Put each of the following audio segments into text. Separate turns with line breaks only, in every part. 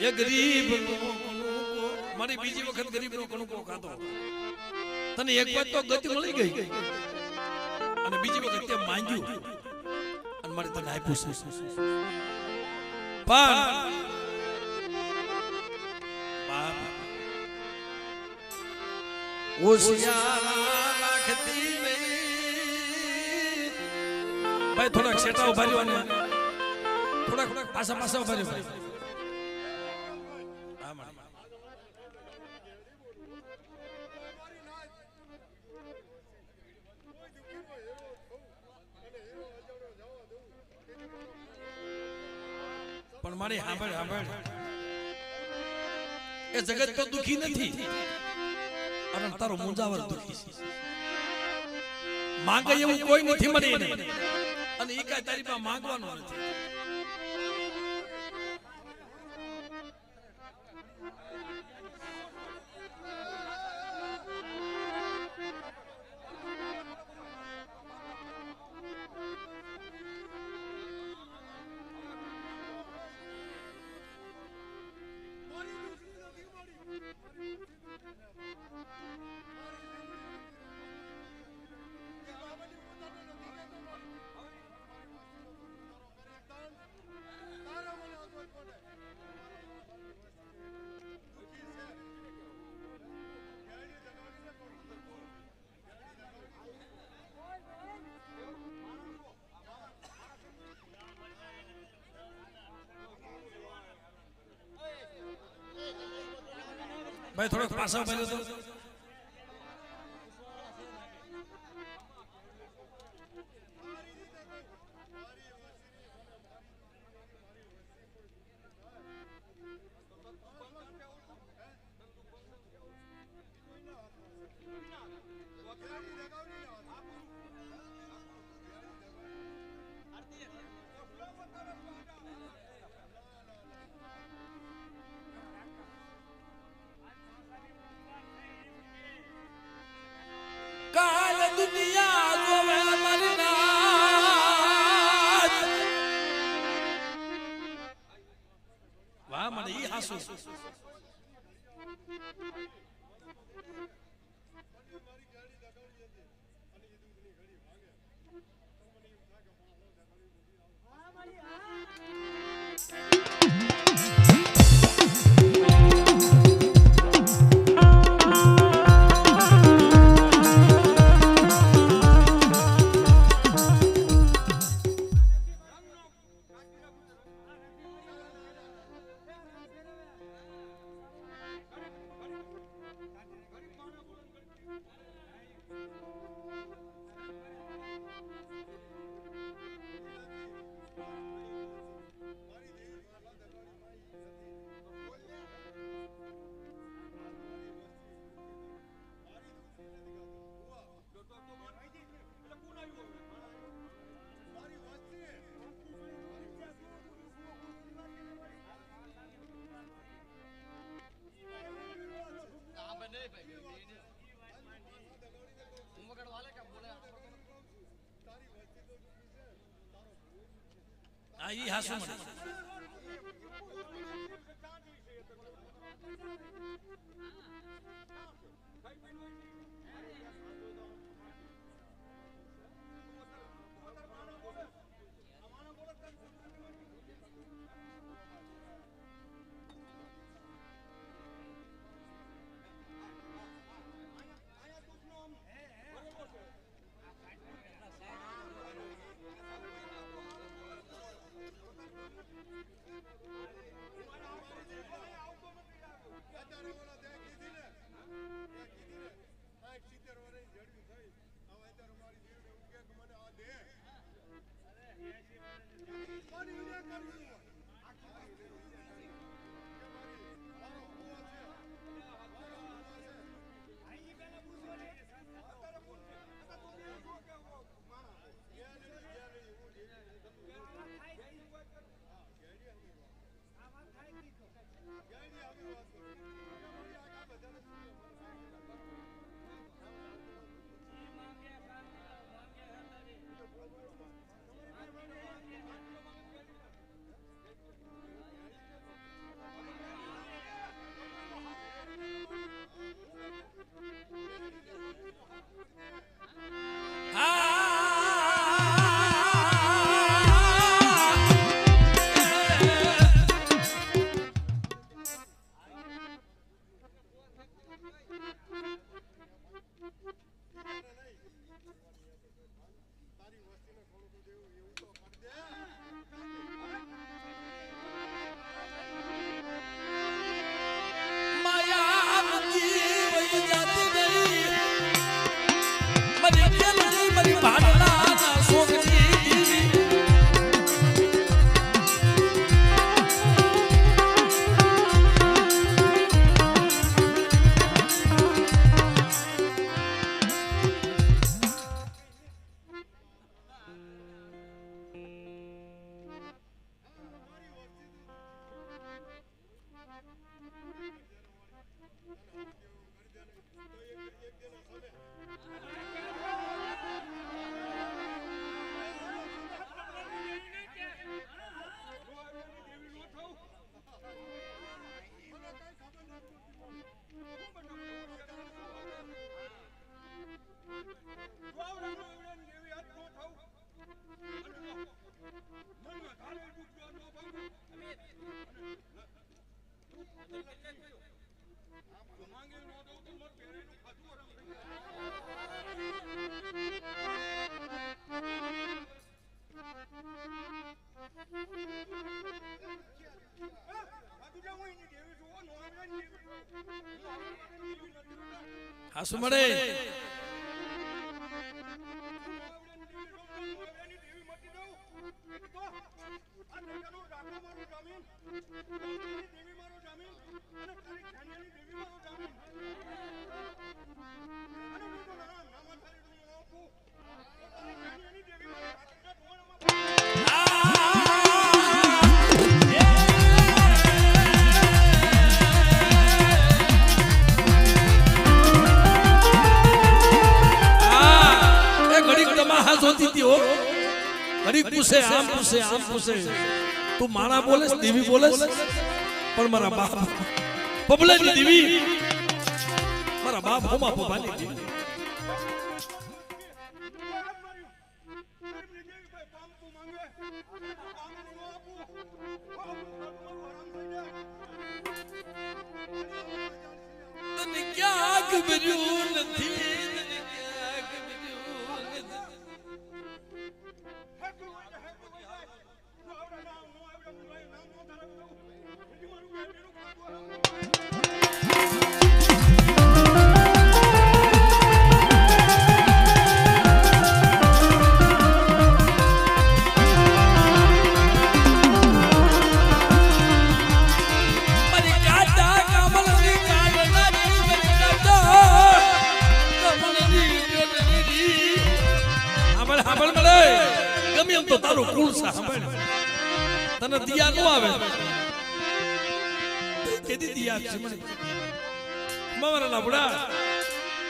એ ગરીબ મારી બીજી વખત ગરીબ નો કણકો ખાતો તને એક વાત તો ગતિ મળી ગઈ. અને બીજી વખત તે માંગ્યું. અને મારે તને આપ્યું છે. પણ બાપ હોશિયાર રાખતી. ભાઈ, થોડાક શેટા ઊભા રહ્યો થોડાક પાછા પાછા ઊભા રહ્યો મારી સાંભળ સાંભળ. એ જગત તો દુખી નથી. અને તારો મુંજાવર દુખી છે. માંગે એવું કોઈ નથી મને અને એ કાંઈ તારી પાસે માંગવાનું નથી. ભાઈ થોડોક પાછો રહ્યો તો. Jesus. હા એ હાસુ Thank you. હાસુ મળે. ઘડીક પૂછે આમ પૂછે આમ પૂછે. તું મારા બોલે દેવી બોલે પણ મારા બાપ પબલાની દેવી. મારા બાપ હોમા પબાની દેવી. ક્યાં ખબર્યું દિયા નો આવે. કેદી દિયા છે મને? મારા લાબડા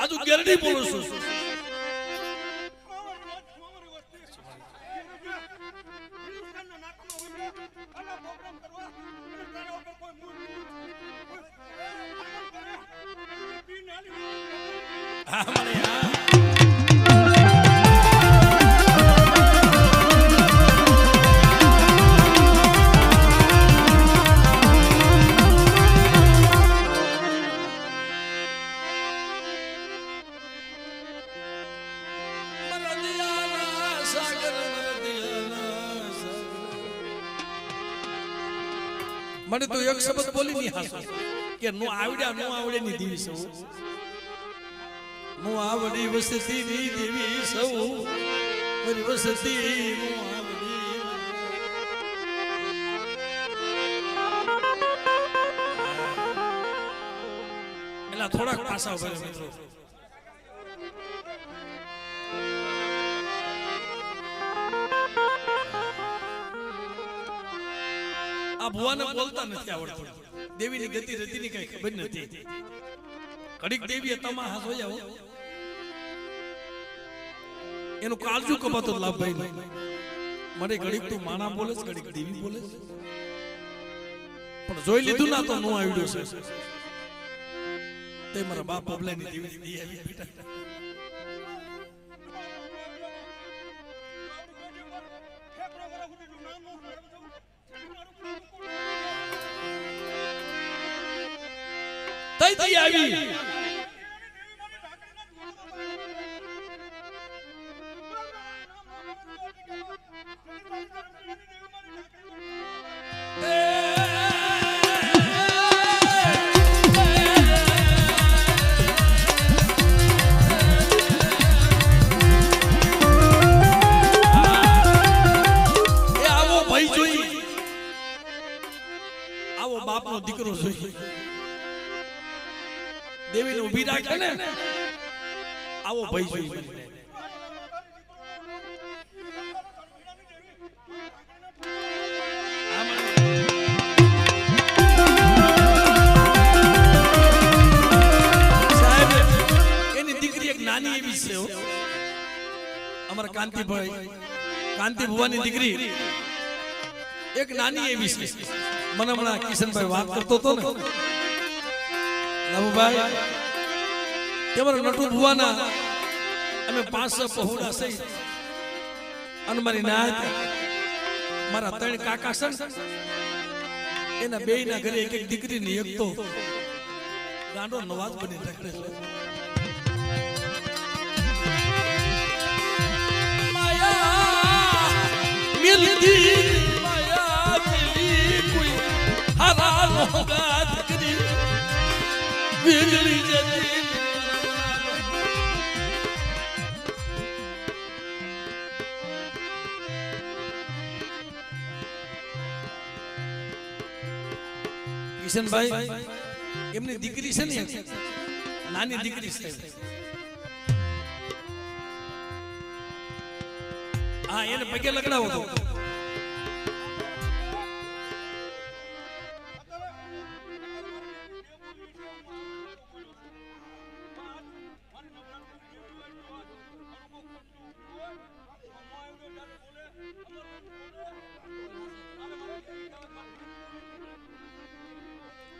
આજુ ગેરડી બોલું છું. હા મને હા. મને તો એક શબ્દ બોલી નહીં હાસો કે નો આવડ્યા, નો આવડે ની દેવી સૌ. નો આવડી વસતી ની દેવી સૌ. મારી વસતી થોડાક પાસા ઊભા મિત્રો. આ ભુવાને બોલતા નથી આવડતું. દેવીની ગતિ રતિની કઈ ખબર નથી. કડીક દેવીએ તમા હાથ હોય આવો એનું કાળજુ કપાતો લાભભાઈ મને ઘડીક તું માણા બોલે છે, ઘડીક દેવી બોલે છે. પણ જોઈ લીધું ના તો નો આવડ્યો છે. તે મારા બાપ પબલાની દેવી દી આવી બેટા તઈ આવી. અમારા કાંતિભાઈ. કાંતિ દીકરી. એક નાની એવી છે. મને હમણાં કિશનભાઈ વાત કરતો હતો ને. નટુ ભુવાના અમે પાંચસો પહોળા છે. અને મારી નાત મારા ત્રણ કાકા છે. એના બે ના ઘરે એક એક દીકરી ને એક તો ગાંડો નવાજ બની રાખે છે. માયા મિલતી માયા મિલી કોઈ હરા લોગા દીકરી બિગડી જતી કિશનભાઈ એમની દીકરી છે ને નાની દીકરી છે. હા એને પગે લગડાવો તો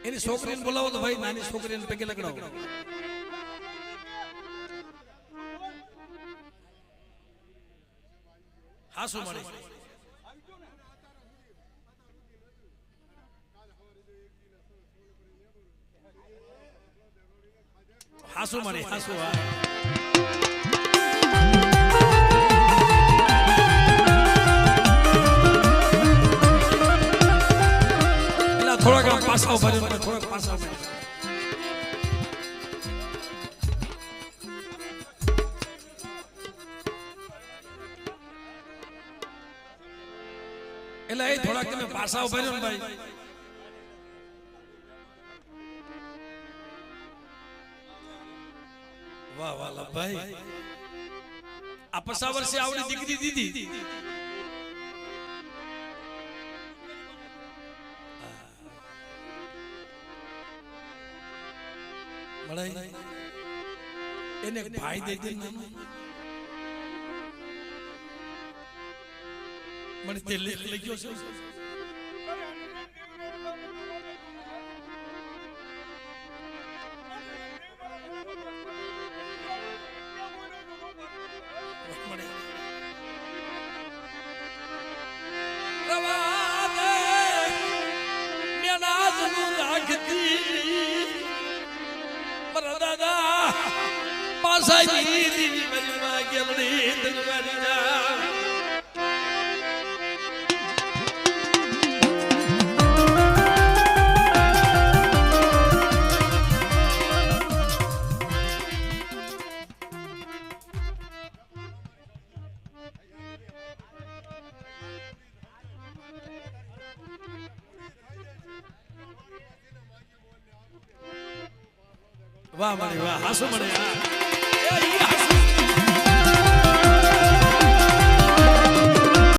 એની છોકરીને બોલાવો તો ભાઈ, નાની છોકરીને પગે લગડાવો. હા, શું મળે? હાસુ મળે? હાસુ હા. થોડાક આમ રહ્યો થોડાક પાછા ઊભા એટલે એ થોડાક તમે પાછા ઊભા રહ્યો ભાઈ વાહ વાહ ભાઈ આ પસા વર્ષે આવડી દીકરી દીધી મળાય એને ભાઈ દઈ દે નાનો. મને તે લેખ લખ્યો છે વાહ